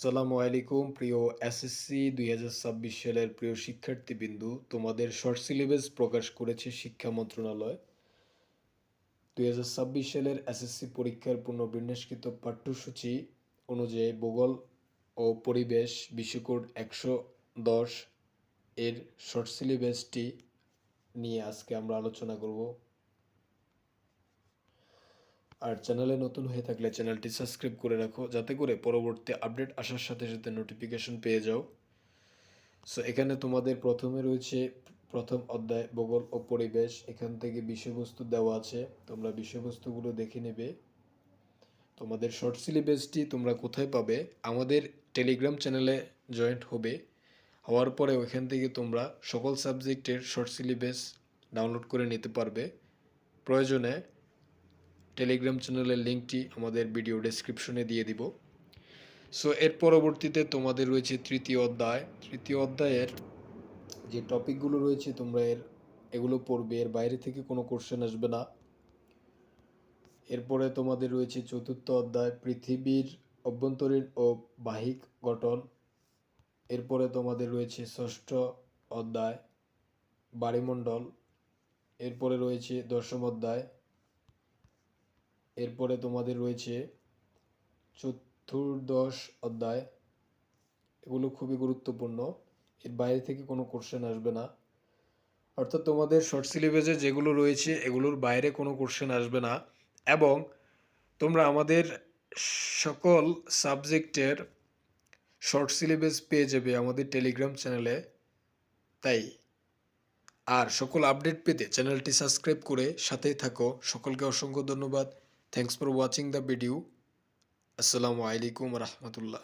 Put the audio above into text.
আসসালামু আলাইকুম, প্রিয় এসএসসি দুই হাজার ছাব্বিশ সালের প্রিয় শিক্ষার্থীবৃন্দু। তোমাদের শর্ট সিলেবাস প্রকাশ করেছে শিক্ষা মন্ত্রণালয়। দুই হাজার ছাব্বিশ সালের এসএসসি পরীক্ষার পুনর্বিন্যাসকৃত পাঠ্যসূচি অনুযায়ী ভূগোল ও পরিবেশ বিশ্বকোড একশো দশ এর শর্ট সিলেবাসটি নিয়ে আজকে আমরা আলোচনা করব। আর চ্যানেলে নতুন হয়ে থাকলে চ্যানেলটি সাবস্ক্রাইব করে রাখো, যাতে করে পরবর্তী আপডেট আসার সাথে সাথে নোটিফিকেশন পেয়ে যাও। সো এখানে তোমাদের প্রথমে রয়েছে প্রথম অধ্যায়, ভূগোল ও পরিবেশ। এখান থেকে বিষয়বস্তু দেওয়া আছে, তোমরা বিষয়বস্তুগুলো দেখে নেবে। তোমাদের শর্ট সিলেবাসটি তোমরা কোথায় পাবে? আমাদের টেলিগ্রাম চ্যানেলে জয়েন্ট হবে। হওয়ার পরে ওইখান থেকে তোমরা সকল সাবজেক্টের শর্ট সিলেবাস ডাউনলোড করে নিতে পারবে। প্রয়োজনে টেলিগ্রাম চ্যানেলের লিঙ্কটি আমাদের ভিডিও ডেসক্রিপশনে দিয়ে দিব। সো এর পরবর্তীতে তোমাদের রয়েছে তৃতীয় অধ্যায়। তৃতীয় অধ্যায়ের যে টপিকগুলো রয়েছে, তোমরা এর, এগুলো পড়বে। এর বাইরে থেকে কোনো কোশ্চেন আসবে না। এরপরে তোমাদের রয়েছে চতুর্থ অধ্যায়, পৃথিবীর অভ্যন্তরীণ ও বাহিক গঠন। এরপরে তোমাদের রয়েছে ষষ্ঠ অধ্যায়, বাড়িমণ্ডল। এরপরে রয়েছে দশম অধ্যায় এরপরে তোমাদের রয়েছে চতুর্দশ অধ্যায়। এগুলো খুবই গুরুত্বপূর্ণ। এর বাইরে থেকে কোনো কোশ্চেন আসবে না। অর্থাৎ তোমাদের শর্ট সিলেবাসে যেগুলো রয়েছে, এগুলোর বাইরে কোনো কোশ্চেন আসবে না। এবং তোমরা আমাদের সকল সাবজেক্টের শর্ট সিলেবাস পেয়ে যাবে আমাদের টেলিগ্রাম চ্যানেলে তাই, আর সকল আপডেট পেতে চ্যানেলটি সাবস্ক্রাইব করে সাথেই থাকো। সকলকে অসংখ্য ধন্যবাদ। Thanks for watching the video আসসালামু আলাইকুম রহমতুল্লাহ